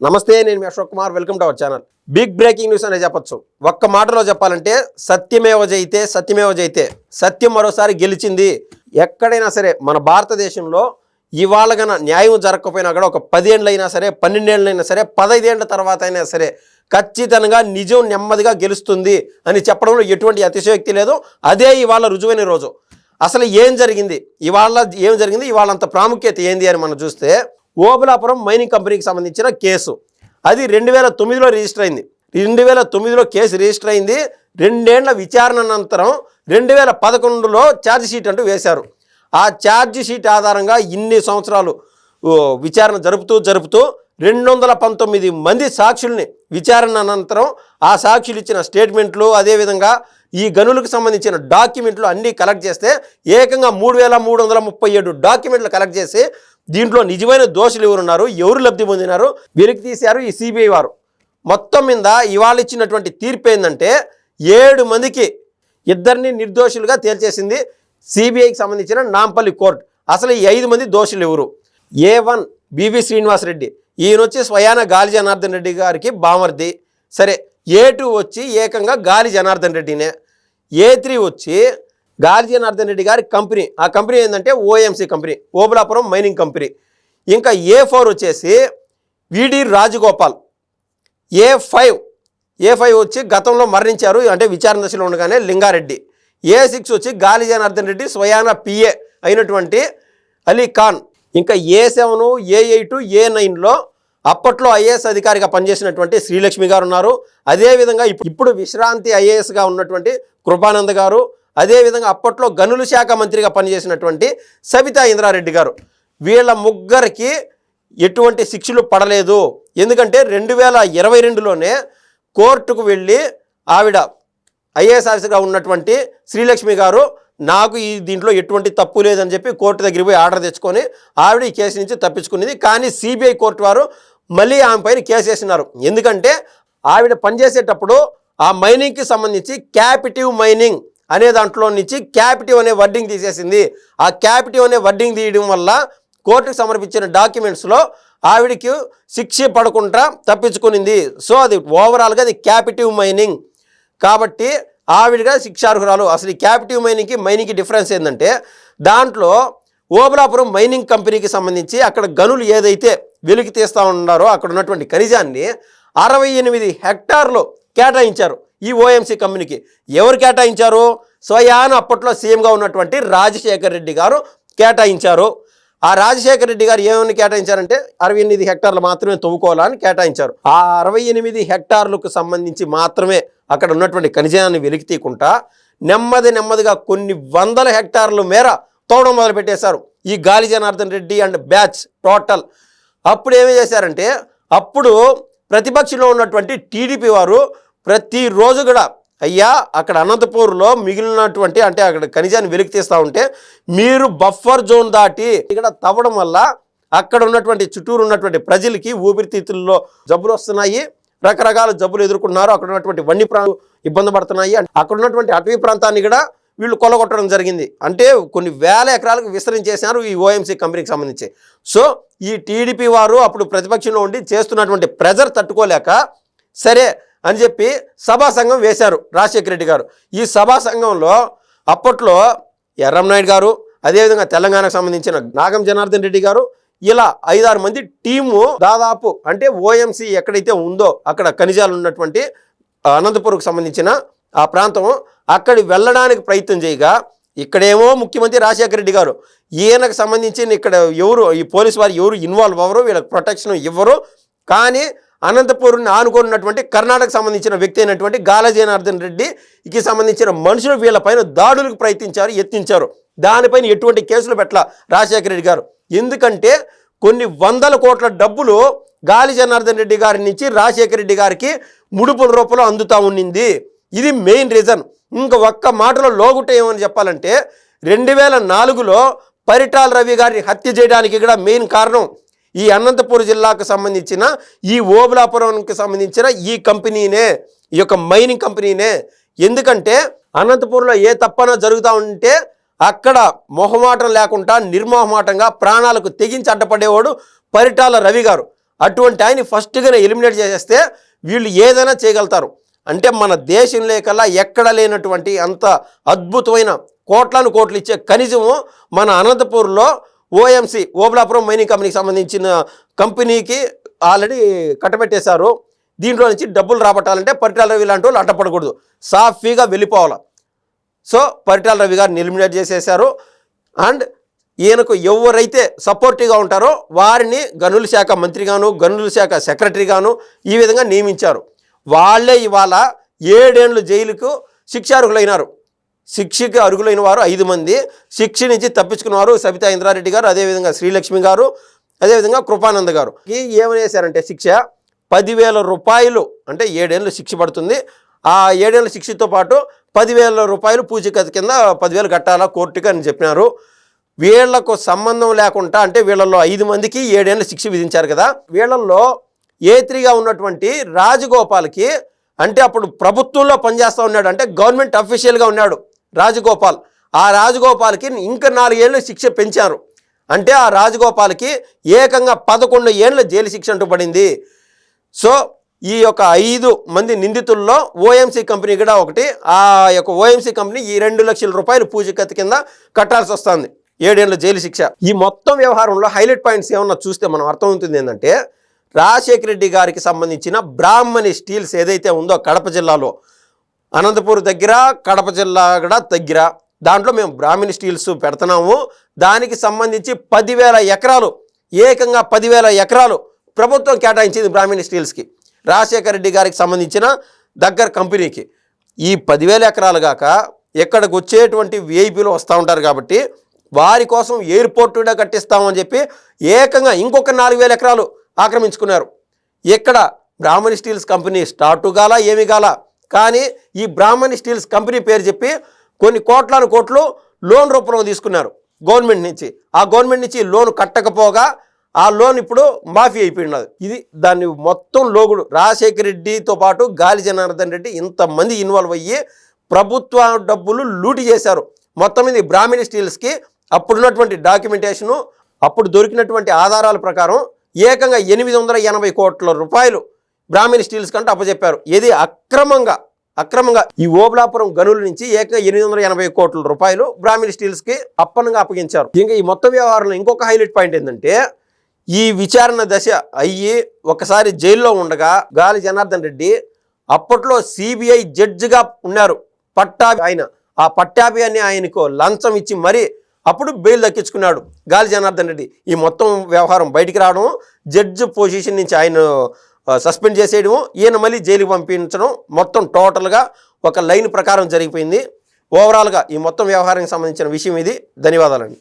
నమస్తే నేను Ashok Kumar. Welcome to our channel big breaking news అనే చెప్పొచ్చు. ఒక్క మాటలో చెప్పాలంటే సత్యమేవ జైతే సత్యమేవ జైతే సత్యం మరోసారి గెలిచింది. ఎక్కడైనా సరే మన భారతదేశంలో ఇవాళ గన న్యాయం జరగకపోయినా కూడా ఒక పదేళ్ళైనా సరే పన్నెండేళ్ళైనా సరే పదైదేళ్ళ తర్వాత అయినా సరే ఖచ్చితంగా నిజం నెమ్మదిగా గెలుస్తుంది అని చెప్పడంలో ఎటువంటి అతిశయోక్తి లేదు. అదే ఇవాళ రుజువైన రోజు. అసలు ఏం జరిగింది? ఇవాళ ఏం జరిగింది? ఇవాళ అంత ప్రాముఖ్యత ఏంది అని మనం చూస్తే ఓబులాపురం మైనింగ్ కంపెనీకి సంబంధించిన కేసు. అది రెండు వేల తొమ్మిదిలో రిజిస్టర్ అయింది. రెండు వేల తొమ్మిదిలో కేసు రిజిస్టర్ అయింది. రెండేళ్ళ విచారణ అనంతరం రెండు వేల పదకొండులో ఛార్జ్ షీట్ అంటూ వేశారు. ఆ ఛార్జ్ షీట్ ఆధారంగా ఇన్ని సంవత్సరాలు ఓ, విచారణ జరుపుతూ జరుపుతూ రెండు వందల పంతొమ్మిది మంది సాక్షుల్ని విచారణ అనంతరం ఆ సాక్షులు ఇచ్చిన స్టేట్మెంట్లు అదేవిధంగా ఈ గనులకు సంబంధించిన డాక్యుమెంట్లు అన్నీ కలెక్ట్ చేస్తే ఏకంగా మూడు వేల మూడు వందల ముప్పై ఏడు డాక్యుమెంట్లు కలెక్ట్ చేసి దీంట్లో నిజమైన దోషులు ఎవరున్నారు ఎవరు లబ్ధి పొందినారు వెలికి తీశారు ఈ సిబిఐ వారు. మొత్తం మీద ఇవాళ ఇచ్చినటువంటి తీర్పు ఏంటంటే ఏడు మందికి ఇద్దరిని నిర్దోషులుగా తేల్చేసింది సిబిఐకి సంబంధించిన నాంపల్లి కోర్టు. అసలు ఈ ఐదు మంది దోషులు ఎవరు? A one B V Srinivas Reddy ఈయన వచ్చి స్వయాన గాలి జనార్దన్ రెడ్డి గారికి బామర్ది. సరే ఏ టూ వచ్చి ఏకంగా గాలి జనార్దన్ రెడ్డినే. ఏ త్రీ వచ్చి గాలి జనార్దన్ రెడ్డి గారి కంపెనీ. ఆ కంపెనీ ఏంటంటే OMC company Obulapuram mining company. ఇంకా ఏ ఫోర్ వచ్చేసి V D Rajagopal. A five A five వచ్చి గతంలో మరణించారు అంటే విచారణ దశలో ఉండగానే లింగారెడ్డి. ఏ సిక్స్ వచ్చి గాలి జనార్దన్ రెడ్డి స్వయాన పిఏ అయినటువంటి అలీ ఖాన్. ఇంకా ఏ సెవెన్ ఏ ఎయిట్ ఏ నైన్లో అప్పట్లో ఐఏఎస్ అధికారిగా పనిచేసినటువంటి శ్రీలక్ష్మి గారు ఉన్నారు. అదేవిధంగా ఇప్పుడు విశ్రాంతి ఐఏఎస్గా ఉన్నటువంటి కృపానంద గారు అదేవిధంగా అప్పట్లో గనుల శాఖ మంత్రిగా పనిచేసినటువంటి సబితా ఇంద్రారెడ్డి గారు వీళ్ళ ముగ్గురికి ఎటువంటి శిక్షలు పడలేదు. ఎందుకంటే రెండు వేల ఇరవై రెండులోనే కోర్టుకు వెళ్ళి ఆవిడ ఐఏఎస్ ఆఫీసర్గా ఉన్నటువంటి శ్రీలక్ష్మి గారు నాకు ఈ దీంట్లో ఎటువంటి తప్పు లేదని చెప్పి కోర్టు దగ్గరికి పోయి ఆర్డర్ తెచ్చుకొని ఆవిడ ఈ కేసు నుంచి తప్పించుకునేది కానీ సిబిఐ కోర్టు వారు మళ్ళీ ఆమె పైన కేసు వేసినారు. ఎందుకంటే ఆవిడ పనిచేసేటప్పుడు ఆ మైనింగ్కి సంబంధించి క్యాపిటివ్ మైనింగ్ అనే దాంట్లో నుంచి క్యాపిటివ్ అనే వర్డింగ్ తీసేసింది. ఆ క్యాపిటివ్ అనే వర్డింగ్ తీయడం వల్ల కోర్టుకు సమర్పించిన డాక్యుమెంట్స్లో ఆవిడకి శిక్ష పడకుండా తప్పించుకునింది. సో అది ఓవరాల్గా అది క్యాపిటివ్ మైనింగ్ కాబట్టి ఆవిడగా శిక్షార్హురాలు. అసలు ఈ క్యాపిటివ్ మైనింగ్కి మైనింగ్కి డిఫరెన్స్ ఏంటంటే దాంట్లో ఓబలాపురం మైనింగ్ కంపెనీకి సంబంధించి అక్కడ గనులు ఏదైతే వెలికి తీస్తూ ఉన్నారో అక్కడ ఉన్నటువంటి ఖనిజాన్ని అరవై ఎనిమిది హెక్టార్లు కేటాయించారు. ఈ ఓఎంసీ కంపెనీకి ఎవరు కేటాయించారు? స్వయాన అప్పట్లో సీఎంగా ఉన్నటువంటి రాజశేఖర్ రెడ్డి గారు కేటాయించారు. ఆ రాజశేఖర రెడ్డి గారు ఏమని కేటాయించారంటే అరవై ఎనిమిది హెక్టార్లు మాత్రమే తవ్వుకోవాలని కేటాయించారు. ఆ అరవై ఎనిమిది హెక్టార్లకు సంబంధించి మాత్రమే అక్కడ ఉన్నటువంటి ఖనిజాన్ని వెలికి తీయకుండా నెమ్మది నెమ్మదిగా కొన్ని వందల హెక్టార్ల మేర తవ్వడం మొదలుపెట్టేశారు. ఈ Gali Janardhan Reddy and batch total. అప్పుడు ఏమి చేశారంటే అప్పుడు ప్రతిపక్షంలో ఉన్నటువంటి టీడీపీ వారు ప్రతిరోజు కూడా అయ్యా అక్కడ అనంతపూర్లో మిగిలినటువంటి అంటే అక్కడ ఖనిజాన్ని వెలికి తీస్తూ ఉంటే మీరు బఫర్ జోన్ దాటి ఇక్కడ తవ్వడం వల్ల అక్కడ ఉన్నటువంటి చుట్టూరు ఉన్నటువంటి ప్రజలకి ఊపిరితిత్తుల్లో జబ్బులు వస్తున్నాయి. రకరకాల జబ్బులు ఎదుర్కొన్నారు అక్కడ ఉన్నటువంటి వన్య ప్రాణులు ఇబ్బంది పడుతున్నాయి. అక్కడ ఉన్నటువంటి అటవీ ప్రాంతాన్ని కూడా వీళ్ళు కొల్లగొట్టడం జరిగింది. అంటే కొన్ని వేల ఎకరాలకు విస్తరించేసినారు ఈ ఓఎంసీ కంపెనీకి సంబంధించి. సో ఈ టీడీపీ వారు అప్పుడు ప్రతిపక్షంలో ఉండి చేస్తున్నటువంటి ప్రెజర్ తట్టుకోలేక సరే అని చెప్పి సభా సంఘం వేశారు రాజశేఖర రెడ్డి గారు. ఈ సభా సంఘంలో అప్పట్లో ఎర్రంనాయుడు గారు అదేవిధంగా తెలంగాణకు సంబంధించిన నాగం జనార్దన్ రెడ్డి గారు ఇలా ఐదారు మంది టీము దాదాపు అంటే ఓఎంసీ ఎక్కడైతే ఉందో అక్కడ ఖనిజాలు ఉన్నటువంటి అనంతపురంకు సంబంధించిన ఆ ప్రాంతం అక్కడి వెళ్ళడానికి ప్రయత్నం చేయగా ఇక్కడేమో ముఖ్యమంత్రి రాజశేఖర రెడ్డి గారు. ఈయనకు సంబంధించిన ఇక్కడ ఎవరు ఈ పోలీస్ వారు ఎవరు ఇన్వాల్వ్ అవ్వరు వీళ్ళకి ప్రొటెక్షన్ ఇవ్వరు. కానీ అనంతపురంని ఆనుకున్నటువంటి కర్ణాటక సంబంధించిన వ్యక్తి అయినటువంటి గాలజనార్దన్ రెడ్డికి సంబంధించిన మనుషులు వీళ్ళపైన దాడులకు ప్రయత్నించారు యత్నించారు. దానిపైన ఎటువంటి కేసులు పెట్టల రాజశేఖర రెడ్డి గారు. ఎందుకంటే కొన్ని వందల కోట్ల డబ్బులు గాలి జనార్దన్ రెడ్డి గారి నుంచి రాజశేఖర రెడ్డి గారికి ముడుపుల రూపంలో అందుతా ఉండింది ఇది మెయిన్ రీజన్. ఇంకా ఒక్క మాటలో లోగుట ఏమని చెప్పాలంటే రెండు వేల నాలుగులో పరిటాల రవి గారిని హత్య చేయడానికి కూడా మెయిన్ కారణం ఈ అనంతపురం జిల్లాకు సంబంధించిన ఈ ఓబులాపురంకి సంబంధించిన ఈ కంపెనీనే ఈ యొక్క మైనింగ్ కంపెనీనే. ఎందుకంటే అనంతపురంలో ఏ తప్పన జరుగుతూ ఉంటే అక్కడ మొహమాటం లేకుండా నిర్మోహమాటంగా ప్రాణాలకు తెగించి అడ్డపడేవాడు పరిటాల రవి గారు. అటువంటి ఆయన ఫస్ట్గానే ఎలిమినేట్ చేసేస్తే వీళ్ళు ఏదైనా చేయగలుగుతారు. అంటే మన దేశం లేకల్లా ఎక్కడ లేనటువంటి అంత అద్భుతమైన కోట్లను కోట్లు ఇచ్చే ఖనిజము మన అనంతపూర్లో ఓఎంసి ఓబ్లాపురం మైనింగ్ కంపెనీకి సంబంధించిన కంపెనీకి ఆల్రెడీ కట్టబెట్టేశారు. దీంట్లో నుంచి డబ్బులు రాబట్టాలంటే పరిటాల రవి లాంటి వాళ్ళు అడ్డపడకూడదు. సాఫీగా వెళ్ళిపోవాలి. సో పరిటాల రవి గారిని ఎలిమినేట్ చేసేశారు. అండ్ ఈయనకు ఎవరైతే సపోర్టివ్గా ఉంటారో వారిని గనుల శాఖ మంత్రిగాను గనుల శాఖ సెక్రటరీగాను ఈ విధంగా నియమించారు. వాళ్ళే ఇవాళ ఏడేండ్లు జైలుకు శిక్షార్హులైనారు. శిక్షకి అరుగులైన వారు ఐదు మంది. శిక్ష నుంచి తప్పించుకున్నవారు సబితా ఇంద్రారెడ్డి గారు అదేవిధంగా శ్రీలక్ష్మి గారు అదేవిధంగా కృపానంద గారు. ఈ ఏమని వేశారంటే శిక్ష పదివేల రూపాయలు అంటే ఏడేళ్ళు శిక్ష పడుతుంది. ఆ ఏడేళ్ళ శిక్షతో పాటు పదివేల రూపాయలు పూచికత్ కింద పదివేలు కట్టాలా కోర్టుకి అని చెప్పినారు. వీళ్ళకు సంబంధం లేకుండా అంటే వీళ్ళల్లో ఐదు మందికి ఏడేళ్ళ శిక్ష విధించారు కదా. వీళ్ళల్లో ఏ త్రీగా ఉన్నటువంటి రాజగోపాల్కి అంటే అప్పుడు ప్రభుత్వంలో పనిచేస్తూ ఉన్నాడు అంటే గవర్నమెంట్ అఫీషియల్గా ఉన్నాడు. రాజగోపాల్. ఆ రాజగోపాల్కి ఇంకా నాలుగేళ్ళు శిక్ష పెంచారు. అంటే ఆ రాజగోపాల్కి ఏకంగా పదకొండు ఏళ్ళ జైలు శిక్ష అంటూ పడింది. సో ఈ యొక్క ఐదు మంది నిందితుల్లో ఓఎంసీ కంపెనీ కూడా ఒకటి. ఆ యొక్క ఓఎంసీ కంపెనీ ఈ రెండు లక్షల రూపాయలు పూజకత కింద కట్టాల్సి వస్తుంది. ఏడేళ్ళ జైలు శిక్ష. ఈ మొత్తం వ్యవహారంలో హైలైట్ పాయింట్స్ ఏమన్నా చూస్తే మనం అర్థమవుతుంది ఏంటంటే రాజశేఖర రెడ్డి గారికి సంబంధించిన బ్రాహ్మణి స్టీల్స్ ఏదైతే ఉందో కడప జిల్లాలో అనంతపూర్ దగ్గర కడప జిల్లా కూడా దగ్గర. దాంట్లో మేము బ్రాహ్మణి స్టీల్స్ పెడుతున్నాము. దానికి సంబంధించి పదివేల ఎకరాలు ఏకంగా పదివేల ఎకరాలు ప్రభుత్వం కేటాయించింది బ్రాహ్మణి స్టీల్స్కి. రాజశేఖర రెడ్డి గారికి సంబంధించిన దగ్గర కంపెనీకి. ఈ పదివేల ఎకరాలు కాక ఎక్కడికి వచ్చేటువంటి విఐపీలు వస్తూ ఉంటారు కాబట్టి వారి కోసం ఎయిర్పోర్ట్ కూడా కట్టిస్తామని చెప్పి ఏకంగా ఇంకొక నాలుగు వేల ఎకరాలు ఆక్రమించుకున్నారు. ఇక్కడ బ్రాహ్మణి స్టీల్స్ కంపెనీ స్టార్టు కాలా ఏమి కాలా? కానీ ఈ బ్రాహ్మణి స్టీల్స్ కంపెనీ పేరు చెప్పి కొన్ని కోట్లాను కోట్లు లోన్ రూపంలో తీసుకున్నారు గవర్నమెంట్ నుంచి. ఆ గవర్నమెంట్ నుంచి లోన్ కట్టకపోగా ఆ లోన్ ఇప్పుడు మాఫీ అయిపోయినది. ఇది దాన్ని మొత్తం లోగుడు రాజశేఖర రెడ్డితో పాటు గాలి జనార్దన్ రెడ్డి ఇంతమంది ఇన్వాల్వ్ అయ్యి ప్రభుత్వ డబ్బులు లూటి చేశారు. మొత్తం ఇది బ్రాహ్మణి స్టీల్స్కి అప్పుడున్నటువంటి డాక్యుమెంటేషను అప్పుడు దొరికినటువంటి ఆధారాల ప్రకారం ఏకంగా ఎనిమిది వందల ఎనభై కోట్ల రూపాయలు బ్రాహ్మణి స్టీల్స్ కంటే అప్పచెప్పారు ఇది అక్రమంగా అక్రమంగా ఈ ఓబలాపురం గనుల నుంచి ఏకంగా ఎనిమిది వందల ఎనభై కోట్ల రూపాయలు బ్రాహ్మణి స్టీల్స్కి అప్పనంగా అప్పగించారు. ఇంకా ఈ మొత్తం వ్యవహారంలో ఇంకొక హైలైట్ పాయింట్ ఏంటంటే ఈ విచారణ దశ అయ్యి ఒకసారి జైల్లో ఉండగా గాలి జనార్దన్ రెడ్డి అప్పట్లో సిబిఐ జడ్జిగా ఉన్నారు. పట్టాభి ఆయన. ఆ పట్టాభి అని ఆయనకు లంచం ఇచ్చి మరీ అప్పుడు బెయిల్ దక్కించుకున్నాడు గాలి జనార్దన్ రెడ్డి. ఈ మొత్తం వ్యవహారం బయటికి రావడం జడ్జి పొజిషన్ నుంచి ఆయన సస్పెండ్ చేసేయడము. ఈయన మళ్ళీ జైలుకి పంపించడం మొత్తం టోటల్గా ఒక లైన్ ప్రకారం జరిగిపోయింది. ఓవరాల్గా ఈ మొత్తం వ్యవహారానికి సంబంధించిన విషయం ఇది. ధన్యవాదాలండి.